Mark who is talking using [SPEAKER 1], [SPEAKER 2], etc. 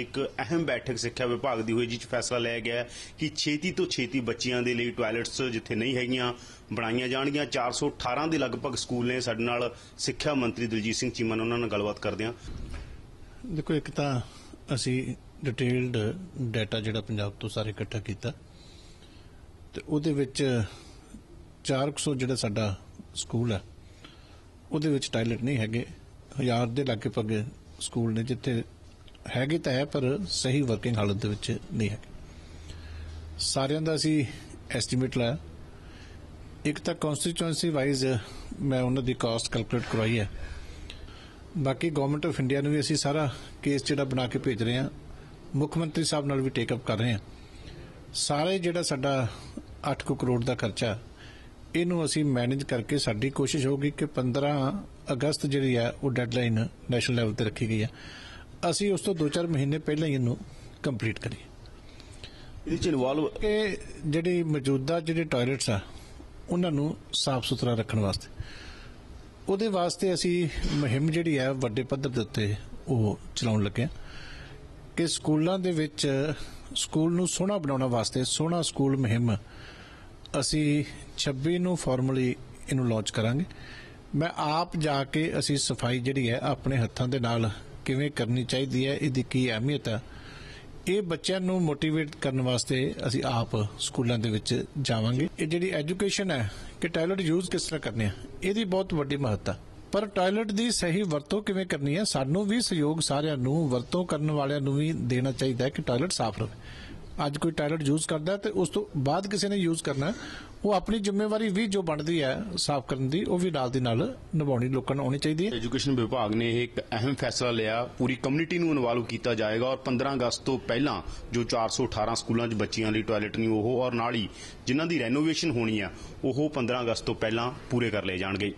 [SPEAKER 1] ਇੱਕ ਅਹਿਮ ਬੈਠਕ ਸਿੱਖਿਆ ਵਿਭਾਗ ਦੀ ਹੋਈ ਜਿਸ 'ਚ ਫੈਸਲਾ ਲਿਆ ਗਿਆ ਕਿ ਛੇਤੀ ਤੋਂ ਛੇਤੀ ਬੱਚਿਆਂ ਦੇ ਲਈ ਟਾਇਲਟਸ ਜਿੱਥੇ ਨਹੀਂ ਹੈਗੀਆਂ ਬਣਾਈਆਂ ਜਾਣਗੀਆਂ। 418 ਦੇ ਲਗਭਗ ਸਕੂਲ ਨੇ ਸਾਡੇ ਨਾਲ ਸਿੱਖਿਆ ਮੰਤਰੀ ਦਲਜੀਤ ਸਿੰਘ ਚੀਮਾ ਨਾਲ ਉਹਨਾਂ ਨਾਲ ਗੱਲਬਾਤ ਕਰਦੇ ਹਾਂ
[SPEAKER 2] ਦੇਖੋ, ਇੱਕ ਤਾਂ ਅਸੀਂ ਡਿਟੇਲਡ ਡਾਟਾ ਜਿਹੜਾ ਪੰਜਾਬ ਤੋਂ ਸਾਰੇ ਇਕੱਠਾ ਕੀਤਾ ਤੇ ਉਹਦੇ ਵਿੱਚ 400 ਜਿਹੜਾ ਸਾਡਾ ਸਕੂਲ ਹੈ, ਉਹਦੇ ਵਿੱਚ ਟਾਇਲਟ ਨਹੀਂ ਹੈਗੇ। ਹਜ਼ਾਰ ਦੇ ਲਾਗੇ ਪੱਗੇ ਸਕੂਲ ਨੇ ਜਿੱਥੇ ਹੈਗੇ ਤਾਂ ਹੈ, ਪਰ ਸਹੀ ਵਰਕਿੰਗ ਹਾਲਤ ਦੇ ਵਿੱਚ ਨਹੀਂ ਹੈਗੇ। ਸਾਰਿਆਂ ਦਾ ਅਸੀਂ ਐਸਟੀਮੇਟ ਲਾਇਆ। ਇੱਕ ਤਾਂ ਕਨਸਟੀਚੁਐਂਸੀ ਵਾਈਜ਼ ਮੈਂ ਉਹਨਾਂ ਦੀ ਕਾਸਟ ਕੈਲਕੂਲੇਟ ਕਰਵਾਈ ਹੈ। ਬਾਕੀ ਗਵਰਨਮੈਂਟ ਆਫ ਇੰਡੀਆ ਨੂੰ ਵੀ ਅਸੀਂ ਸਾਰਾ ਕੇਸ ਜਿਹੜਾ ਬਣਾ ਕੇ ਭੇਜ ਰਹੇ ਹਾਂ, ਮੁੱਖ ਮੰਤਰੀ ਸਾਹਿਬ ਨਾਲ ਵੀ ਟੇਕ ਅਪ ਕਰ ਰਹੇ ਹਾਂ। ਸਾਰੇ ਜਿਹੜਾ ਸਾਡਾ 8 ਕੁ ਕਰੋੜ ਦਾ ਖਰਚਾ, ਇਹਨੂੰ ਅਸੀਂ ਮੈਨੇਜ ਕਰਕੇ ਸਾਡੀ ਕੋਸ਼ਿਸ਼ ਹੋਊਗੀ ਕਿ 15 ਅਗਸਤ ਜਿਹੜੀ ਹੈ, ਉਹ ਡੈਡਲਾਈਨ ਨੈਸ਼ਨਲ ਲੈਵਲ ਤੇ ਰੱਖੀ ਗਈ ਹੈ। ਅਸੀਂ ਉਸ ਤੋਂ 2-4 ਮਹੀਨੇ ਪਹਿਲਾਂ ਹੀ ਇਹਨੂੰ ਕੰਪਲੀਟ ਕਰੀਏ।
[SPEAKER 1] ਇਹਦੇ 'ਚ ਇਨਵੋਲਵ
[SPEAKER 2] ਕਿ ਜਿਹੜੀ ਮੌਜੂਦਾ ਜਿਹੜੇ ਟਾਇਲਟਸ ਆ ਉਹਨਾਂ ਨੂੰ ਸਾਫ਼ ਸੁਥਰਾ ਰੱਖਣ ਵਾਸਤੇ। ਉਹਦੇ ਵਾਸਤੇ ਅਸੀਂ ਮੁਹਿੰਮ ਜਿਹੜੀ ਹੈ ਵੱਡੇ ਪੱਧਰ ਦੇ ਉੱਤੇ ਉਹ ਚਲਾਉਣ ਲੱਗੇ ਹਾਂ। ਕਿ ਸਕੂਲਾਂ ਦੇ ਵਿੱਚ ਸਕੂਲ ਨੂੰ ਸੋਹਣਾ ਬਣਾਉਣ ਵਾਸਤੇ ਸੋਹਣਾ ਸਕੂਲ ਮੁਹਿੰਮ ਅਸੀਂ 26 ਨੂੰ ਫਾਰਮਲੀ ਇਹਨੂੰ ਲਾਂਚ ਕਰਾਂਗੇ। ਮੈਂ ਆਪ ਜਾ ਕੇ ਅਸੀਂ ਸਫ਼ਾਈ ਜਿਹੜੀ ਹੈ ਆਪਣੇ ਹੱਥਾਂ ਦੇ ਨਾਲ ਕਿਵੇਂ ਕਰਨੀ ਚਾਹੀਦੀ ਹੈ, ਇਹਦੀ ਕੀ ਅਹਿਮੀਅਤ ਹੈ ਇਹ ਬੱਚਿਆਂ ਨੂੰ ਮੋਟੀਵੇਟ ਕਰਨ ਵਾਸਤੇ ਅਸੀਂ ਆਪ ਸਕੂਲਾਂ ਦੇ ਵਿੱਚ ਜਾਵਾਂਗੇ। ਇਹ ਜਿਹੜੀ ਐਜੂਕੇਸ਼ਨ ਹੈ ਕਿ ਟਾਇਲਟ ਯੂਜ਼ ਕਿਸ ਤਰ੍ਹਾਂ ਕਰਨੇ ਆ ਇਹਦੀ ਬਹੁਤ ਵੱਡੀ ਮਹੱਤਤਾ। ਪਰ ਟਾਇਲਟ ਦੀ ਸਹੀ ਵਰਤੋਂ ਕਿਵੇਂ ਕਰਨੀ ਹੈ, ਸਾਨੂੰ ਵੀ ਸਹਿਯੋਗ ਸਾਰਿਆਂ ਨੂੰ ਵਰਤੋਂ ਕਰਨ ਵਾਲਿਆਂ ਨੂੰ ਵੀ ਦੇਣਾ ਚਾਹੀਦਾ ਹੈ ਕਿ ਟਾਇਲਟ ਸਾਫ਼ ਰਹੇ। ਅੱਜ ਕੋਈ ਟਾਇਲਟ ਯੂਜ਼ ਕਰਦਾ ਹੈ ਤੇ ਉਸ ਤੋਂ ਬਾਅਦ ਕਿਸੇ ਨੇ ਯੂਜ਼ ਕਰਨਾ ਉਹ ਆਪਣੀ ਜ਼ਿੰਮੇਵਾਰੀ ਵੀ ਜੋ ਬਣਦੀ ਹੈ ਸਾਫ਼ ਕਰਨ ਦੀ, ਉਹ ਵੀ ਨਾਲ ਦੀ ਨਾਲ ਨਿਭਾਉਣੀ ਲੋਕਾਂ ਨੂੰ ਆਉਣੀ ਚਾਹੀਦੀ ਹੈ।
[SPEAKER 1] ਐਜੂਕੇਸ਼ਨ ਵਿਭਾਗ ਨੇ ਇਹ ਇੱਕ ਅਹਿਮ ਫੈਸਲਾ ਲਿਆ, ਪੂਰੀ ਕਮਿਊਨਿਟੀ ਨੂੰ ਇਨਵੋਲਵ ਕੀਤਾ ਜਾਏਗਾ ਔਰ 15 ਅਗਸਤ ਤੋਂ ਪਹਿਲਾਂ ਜੋ 418 ਸਕੂਲਾਂ 'ਚ ਬੱਚਿਆਂ ਲਈ ਟਾਇਲਟ ਨਹੀਂ ਉਹ, ਔਰ ਨਾਲ ਹੀ ਜਿਨ੍ਹਾਂ ਦੀ ਰੈਨੋਵੇਸ਼ਨ ਹੋਣੀ ਆ ਉਹ 15 ਅਗਸਤ ਤੋਂ ਪਹਿਲਾਂ ਪੂਰੇ ਕਰ ਲਏ ਜਾਣਗੇ।